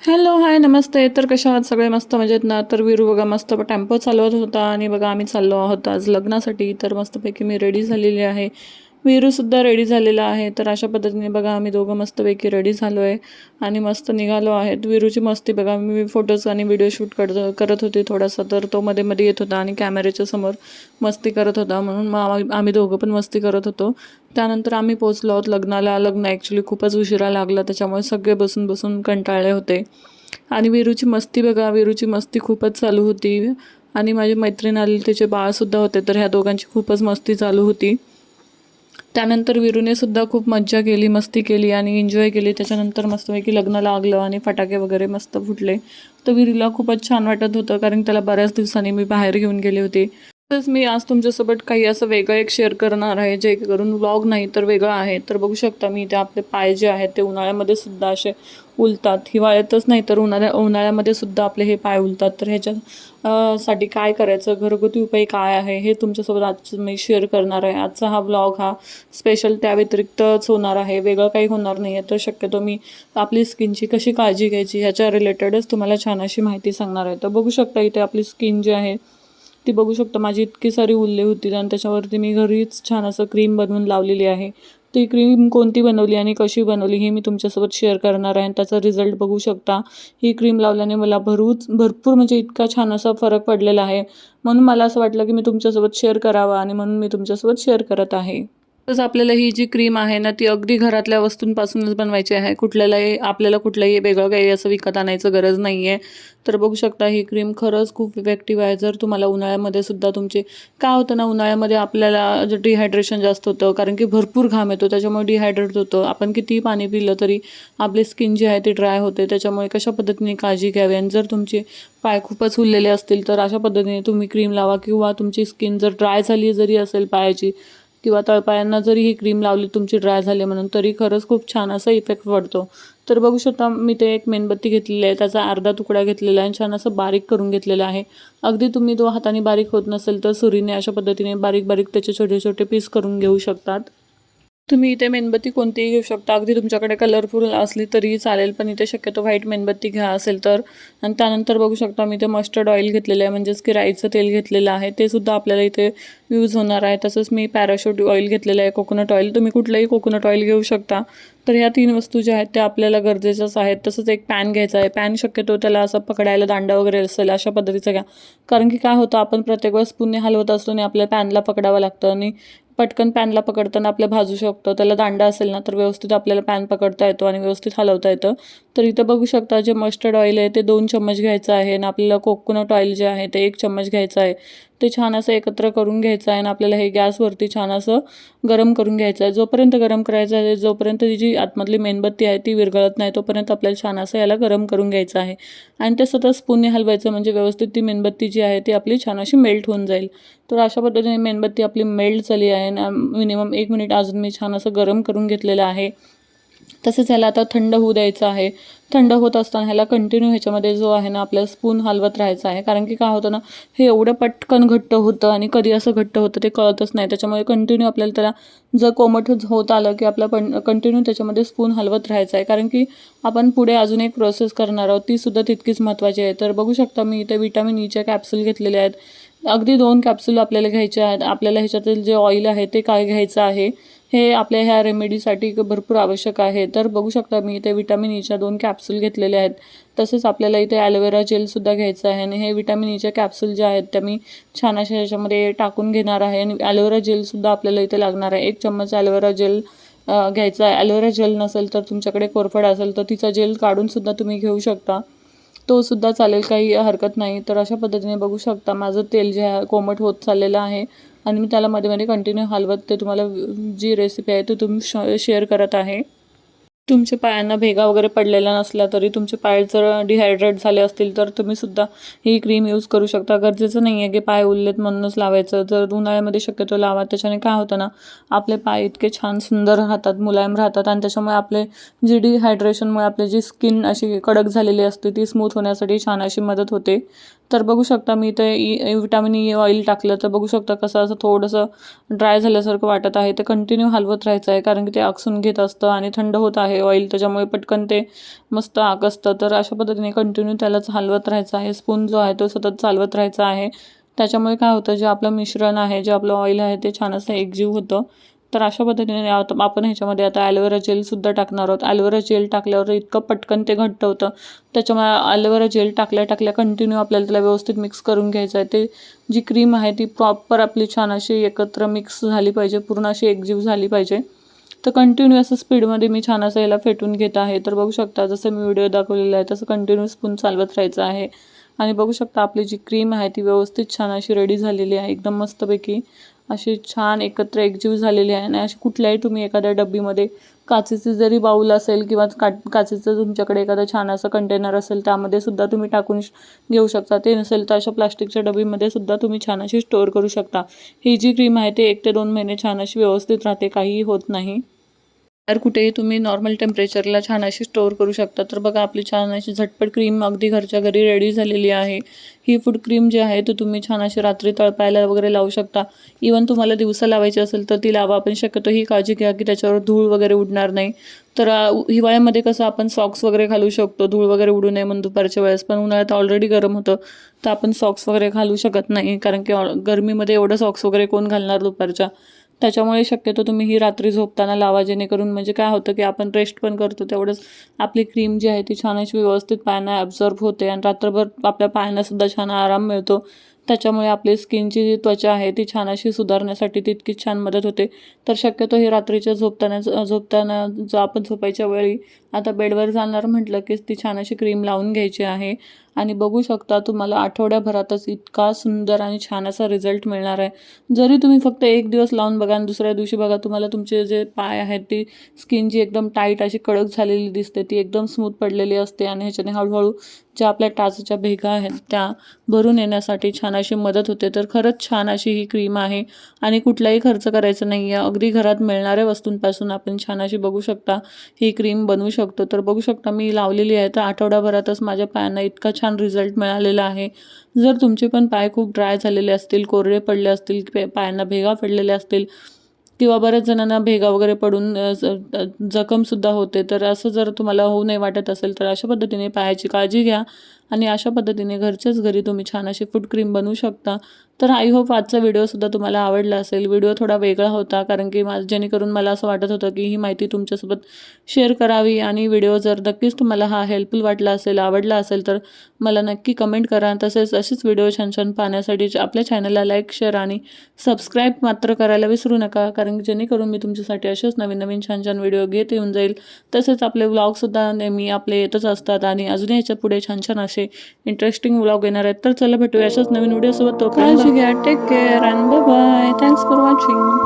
Hello hi नमस्ते. तर कशा आहात? सगळे मस्त मजेत ना? तर वीरू बघा मस्त टेम्पो चालवत होता आणि बघा आम्ही चाललो आहोत आज लग्नासाठी. तर मस्तपैकी मी रेडी झालेली आहे. वीरूसुद्धा रेडी झालेला आहे. तर अशा पद्धतीने बघा आम्ही दोघं मस्तपैकी रेडी झालो आहे आणि मस्त निघालो आहेत. वीरूची मस्ती बघा मी फोटोज आणि व्हिडिओ शूट करत करत होते थोडासा तर तो मध्ये मध्ये येत होता आणि कॅमेऱ्याच्या समोर मस्ती करत होता. म्हणून मग आम्ही दोघं पण मस्ती करत होतो. त्यानंतर आम्ही पोचलो आहोत लग्नाला. लग्न ॲक्च्युली खूपच उशिरा लागला त्याच्यामुळे सगळे बसून बसून कंटाळले होते. आणि वीरूची मस्ती बघा वीरूची मस्ती खूपच चालू होती. आणि माझी मैत्रीण आली त्याचे बाळसुद्धा होते तर ह्या दोघांची खूपच मस्ती चालू होती. त्यानंतर विरूने सुद्धा खूप मज्जा केली मस्ती केली आणि एन्जॉय केली. त्याच्यानंतर मस्तपैकी लग्न लागलं आणि फटाके वगैरे मस्त फुटले. तर विरूला खूपच छान वाटत होतं कारण त्याला बऱ्याच दिवसांनी मी बाहेर घेऊन गेले होते. तसंच मी आज तुमच्यासोबत काही असं वेगळं एक शेअर करणार आहे जे करून व्लॉग नाही तर वेगळं आहे. तर बघू शकता मी इथे आपले पाय जे आहेत ते उन्हाळ्यामध्ये सुद्धा असे उलतात. हिवाळ्यातच नाही तर उन्हाळ्या उन्हाळ्यामध्ये सुद्धा आपले हे पाय उलतात. तर ह्याच्या साठी काय करायचं? घरगुती उपाय काय आहे? हे तुमच्यासोबत आज मी शेअर करणार आहे. आजचा हा ब्लॉग हा स्पेशल त्या व्यतिरिक्तच होणार आहे. वेगळं काही होणार नाही आहे तर शक्यतो मी आपली स्किनची कशी काळजी घ्यायची? ह्याच्या रिलेटेडच तुम्हाला छान अशी माहिती सांगणार आहे. तर बघू शकता इथे आपली स्किन जी आहे ती बघू शकता. माझी इतकी सारी उल्ले होती आणि त्याच्यावरती मी घरीच छान असं क्रीम बनवून लावलेली आहे. ती क्रीम कोणती बनवली आणि कशी बनवली हे मी तुमच्यासोबत शेअर करणार आहे आणि त्याचा रिझल्ट बघू शकता. ही क्रीम लावल्याने मला भरूच भरपूर म्हणजे इतका छान असा फरक पडलेला आहे. म्हणून मला असं वाटलं की मी तुमच्यासोबत शेअर करावा आणि म्हणून मी तुमच्यासोबत शेअर करत आहे. तसं आपल्याला ही जी क्रीम आहे ना ती अगदी घरातल्या वस्तूंपासूनच बनवायची आहे. कुठल्यालाही आपल्याला कुठलंही वेगळं काही असं विकत आणायचं गरज नाही आहे तर बघू शकता ही क्रीम खरंच खूप इफेक्टिव्ह आहे. जर तुम्हाला उन्हाळ्यामध्ये सुद्धा तुमचे काय होतं ना उन्हाळ्यामध्ये आपल्याला जे डिहायड्रेशन जास्त होतं कारण की भरपूर घाम येतो त्याच्यामुळे डिहायड्रेट होतं. आपण कितीही पाणी पिलं तरी आपली स्किन जी आहे ती ड्राय होते. त्याच्यामुळे कशा पद्धतीने काळजी घ्यावी? आणि जर तुमचे पाय खूपच उरलेले असतील तर अशा पद्धतीने तुम्ही क्रीम लावा किंवा तुमची स्किन जर ड्राय झाली जरी असेल पायाची किंवा तळपायांना जरी ही क्रीम लावली तुमची ड्राय झाली म्हणून तरी खरंच खूप छान असा इफेक्ट पडतो. तर बघू शकता मी ते एक मेणबत्ती घेतलेली आहे त्याचा अर्धा तुकडा घेतलेला आहे आणि छान असं बारीक करून घेतलेला आहे. अगदी तुम्ही तो हाताने बारीक होत नसेल तर सुरीने अशा पद्धतीने बारीक बारीक त्याचे छोटे छोटे पीस करून घेऊ शकतात. तुम्ही इथे मेणबत्ती कोणतीही घेऊ शकता. अगदी तुमच्याकडे कलरफुल असली तरीही चालेल पण इथे शक्यतो व्हाईट मेणबत्ती घ्या असेल तर. आणि त्यानंतर बघू शकता मी इथे मस्टर्ड ऑइल घेतलेलं आहे म्हणजेच की राईचं तेल घेतलेलं आहे. ते सुद्धा आपल्याला इथे यूज होणार आहे. तसंच मी पॅराशूट ऑइल घेतलेलं आहे कोकोनट ऑइल तुम्ही कुठलंही कोकोनट ऑइल घेऊ शकता. तर ह्या तीन वस्तू ज्या आहेत त्या आपल्याला गरजेच्याच आहेत. तसंच एक पॅन घ्यायचा आहे. पॅन शक्यतो त्याला असं पकडायला दांडा वगैरे असेल अशा पद्धतीचं घ्या. कारण की काय होतं आपण प्रत्येक वेळेस पुणे हलवत असतो आणि आपल्या पॅनला पकडावं लागतं. आणि पटकन पॅनला पकडताना आपल्या भाजू शकतो त्याला दांडा असेल ना तर व्यवस्थित आपल्याला पॅन पकडता येतो आणि व्यवस्थित हलवता येतं. तर इथं बघू शकता जे मस्टर्ड ऑइल आहे ते दोन चम्मच घ्यायचं आहे आणि आपल्याला कोकोनट ऑइल जे आहे ते एक चम्मच घ्यायचं आहे. ते छान असं एकत्र करून घ्यायचं आहे आणि आपल्याला हे गॅसवरती छान असं गरम करून घ्यायचं आहे. जोपर्यंत गरम करायचं आहे जोपर्यंत ती जी आतमधली मेणबत्ती आहे ती विरघळत नाही तोपर्यंत आपल्याला छान असं याला गरम करून घ्यायचं आहे. आणि ते सतत स्पूनने हलवायचं म्हणजे व्यवस्थित ती मेणबत्ती जी आहे ती आपली छान अशी मेल्ट होऊन जाईल. तर अशा पद्धतीने मेणबत्ती आपली मेल्ट झाली आहे आणि मिनिमम एक मिनिट अजून मी छान असं गरम करून घेतलेलं आहे. तसेच ह्याला आता थंड होऊ द्यायचं आहे. थंड होत असताना ह्याला कंटिन्यू ह्याच्यामध्ये जो आहे ना आपल्याला स्पून हलवत राहायचा आहे. कारण की काय होतं ना हे एवढं पटकन घट्ट होतं आणि कधी असं घट्ट होतं ते कळतच नाही. त्याच्यामुळे कंटिन्यू आपल्याला त्याला जर कोमट होत आलं की आपलं पण कंटिन्यू त्याच्यामध्ये स्पून हलवत राहायचं आहे. कारण की आपण पुढे अजून एक प्रोसेस करणार आहोत. ती सुद्धा तितकीच महत्त्वाची आहे. तर बघू शकता मी इथे विटॅमिन ईच्या कॅप्सूल घेतलेल्या आहेत. अगदी दोन कॅप्सूल आपल्याला घ्यायचे आहेत. आपल्याला ह्याच्यातील जे ऑइल आहे ते काय घ्यायचं आहे? हे आपल्या ह्या रेमेडीसाठी भरपूर आवश्यक आहे. तर बघू शकता मी इथे विटॅमिन ईच्या e दोन कॅप्सूल घेतलेले आहेत. तसेच आपल्याला इथे ॲलोवेरा जेलसुद्धा घ्यायचं आहे आणि हे विटॅमिन ईच्या कॅप्सूल ज्या आहेत त्या मी छान अशा ह्याच्यामध्ये टाकून घेणार आहे आणि ॲलोवेरा जेलसुद्धा आपल्याला इथे लागणार आहे. एक चम्मच ॲलोवेरा जेल घ्यायचा आहे. ॲलोवेरा जेल नसेल तर तुमच्याकडे कोरफड असेल तर तिचा जेल काढूनसुद्धा तुम्ही घेऊ शकता. तो सुद्धा चालेल काही हरकत नाही. तर अशा पद्धतीने बघू शकता माझं तेल जे आहे कोमट होत चाललेलं आहे. आणि मी त्याला मध्ये मध्ये कंटिन्यू हलवत ते तुम्हाला जी रेसिपी आहे ती तुम्ही श शेअर करत आहे. तुमच्या पायांना भेगा वगैरे पडलेला नसला तरी तुमचे पाय जर डिहायड्रेट झाले असतील तर तुम्ही सुद्धा ही क्रीम यूज करू शकता. गरजेचं नाही आहे की पाय उरलेत म्हणूनच लावायचं. जर उन्हाळ्यामध्ये शक्यतो लावा त्याच्याने काय होतं ना आपले पाय इतके छान सुंदर राहतात मुलायम राहतात आणि त्याच्यामुळे आपले जी डिहायड्रेशनमुळे आपली जी स्किन अशी कडक झालेली असते ती स्मूथ होण्यासाठी छान अशी मदत होते. तर बघू शकता मी ते ई विटॅमिन ई ऑइल टाकलं तर बघू शकता कसं असं थोडंसं ड्राय झाल्यासारखं वाटत आहे. ते कंटिन्यू हलवत राहायचं आहे कारण की ते आकसून घेत असतं आणि थंड होत आहे आहे ऑइल त्याच्यामुळे पटकन ते मस्त आकसतं तर अशा पद्धतीने कंटिन्यू त्यालाच हलवत राहायचं आहे. स्पून जो आहे तो सतत चालवत राहायचा आहे. त्याच्यामुळे काय होतं जे आपलं मिश्रण आहे जे आपलं ऑइल आहे ते छान असं एकजीव होतं. तर अशा पद्धतीने आपण ह्याच्यामध्ये आता ॲलोवेरा जेलसुद्धा टाकणार आहोत. ॲलोवेरा जेल टाकल्यावर इतकं पटकन ते घट्ट होतं. त्याच्यामुळे ॲलोवेरा जेल टाकल्या टाकल्या कंटिन्यू आपल्याला त्याला व्यवस्थित मिक्स करून घ्यायचं आहे. ते जी क्रीम आहे ती प्रॉपर आपली छान अशी एकत्र मिक्स झाली पाहिजे. पूर्ण अशी एकजीव झाली पाहिजे. तर कंटिन्यू असं स्पीडमध्ये मी छान असं याला फेटून घेत आहे. तर बघू शकता जसं मी व्हिडिओ दाखवलेला आहे तसं कंटिन्यू स्पून चालवत राहायचं आहे. आणि बघू शकता आपली जी क्रीम आहे ती व्यवस्थित छान अशी रेडी झालेली आहे. एकदम मस्तपैकी. अशी छान एकत्र एकजीव झालेली आहे आणि अशी कुठल्याही तुम्ही एखाद्या डब्बीमध्ये काचेचे जरी बाऊल असेल किंवा का काचेचं तुमच्याकडे एखादं छान असं कंटेनर असेल त्यामध्ये सुद्धा तुम्ही टाकून घेऊ शकता. ते नसेल तर अशा प्लास्टिकच्या डबीमध्ये सुद्धा तुम्ही छान अशी स्टोअर करू शकता. ही जी क्रीम आहे ते एक ते दोन महिने छान अशी व्यवस्थित राहते काहीही होत नाही. तर कुठेही तुम्ही नॉर्मल टेम्परेचरला छान अशी स्टोअर करू शकता. तर बघा आपली छान अशी झटपट क्रीम अगदी घरच्या घरी रेडी झालेली आहे. ही फूड क्रीम जी आहे ती तुम्ही छान अशी रात्री तळपायला वगैरे लावू शकता. इवन तुम्हाला दिवसा लावायची असेल तर ती लावा. आपण शक्यतो ही काळजी घ्या की त्याच्यावर धूळ वगैरे उडणार नाही. तर हिवाळ्यामध्ये कसं आपण सॉक्स वगैरे घालू शकतो. धूळ वगैरे उडू नये म्हणून दुपारच्या वेळेस. पण उन्हाळ्यात ऑलरेडी गरम होतं. तर आपण सॉक्स वगैरे घालू शकत नाही. कारण की ऑ- गरमीमध्ये एवढं सॉक्स वगैरे कोण घालणार दुपारच्या? त्याच्यामुळे शक्यतो तुम्ही ही रात्री झोपताना लावा जेणेकरून म्हणजे काय होतं की आपण रेस्ट पण करतो तेवढंच आपली क्रीम जी आहे ती छान अशी व्यवस्थित पायांना ॲब्झॉर्ब होते आणि रात्रभर आपल्या पायांनासुद्धा छान आराम मिळतो. त्याच्यामुळे आपली स्किनची जी त्वचा आहे ती छान अशी सुधारण्यासाठी तितकीच छान मदत होते. तर शक्यतो ही रात्रीच्या झोपताना झोपताना जो आपण झोपायच्या वेळी आता बेडवर जाणार म्हटलं की ती छान अशी क्रीम लावून घ्यायची आहे. आणि बघू शकता तुम्हाला आठवड्याभरातच इतका सुंदर आणि छान असा रिझल्ट मिळणार आहे. जरी तुम्ही फक्त एक दिवस लावून बघा आणि दुसऱ्या दिवशी बघा तुम्हाला तुमचे जे पाय आहेत ती स्किन जी एकदम टाईट अशी कडक झालेली दिसते ती एकदम स्मूथ पडलेली असते आणि ह्याच्याने हळूहळू ज्या आपल्या टाचच्या भेगा आहेत त्या भरून येण्यासाठी छान अशी मदत होते. तर खरंच छान अशी ही क्रीम आहे आणि कुठलाही खर्च करायचा नाही आहे अगदी घरात मिळणाऱ्या वस्तूंपासून आपण छान अशी बघू शकता ही क्रीम बनवू शकतो. तर बघू शकता मी लावलेली आहे तर आठवड्याभरातच माझ्या पायांना इतका छान रिझल्ट मिळालेला आहे. जर तुमचे पण पाय खूप ड्राय झालेले असतील कोरडे पडले असतील पायांना भेगा पडलेल्या असतील किंवा बऱ्याच जणांना भेगा वगैरे पडून जखमसुद्धा होते तर असं जर तुम्हाला होऊ नये वाटत असेल तर अशा पद्धतीने पायाची काळजी घ्या. आणि अशा पद्धतीने घरच्याच घरी तुम्ही छान अशी फूड क्रीम बनवू शकता. तर आय होप आजचा व्हिडिओसुद्धा तुम्हाला आवडला असेल. व्हिडिओ थोडा वेगळा होता कारण की मा जेणेकरून मला असं वाटत होतं की ही माहिती तुमच्यासोबत शेअर करावी आणि व्हिडिओ जर नक्कीच तुम्हाला हा हेल्पफुल वाटला असेल आवडला असेल तर मला नक्की कमेंट करा. तसेच असेच व्हिडिओ छान छान पाहण्यासाठी आपल्या चॅनलला लाईक शेअर आणि सबस्क्राईब मात्र करायला विसरू नका कारण की जेणेकरून मी तुमच्यासाठी असेच नवीन नवीन छान छान व्हिडिओ घेत येऊन जाईल. तसेच आपले व्लॉगसुद्धा नेहमी आपले येतच असतात आणि अजूनही याच्यापुढे छान छान असे असे इंटरेस्टिंग व्लॉग येणार आहेत. तर चला भेटूया अशाच नवीन व्हिडिओसोबत तो काळजी घ्या. Take care and bye thanks for watching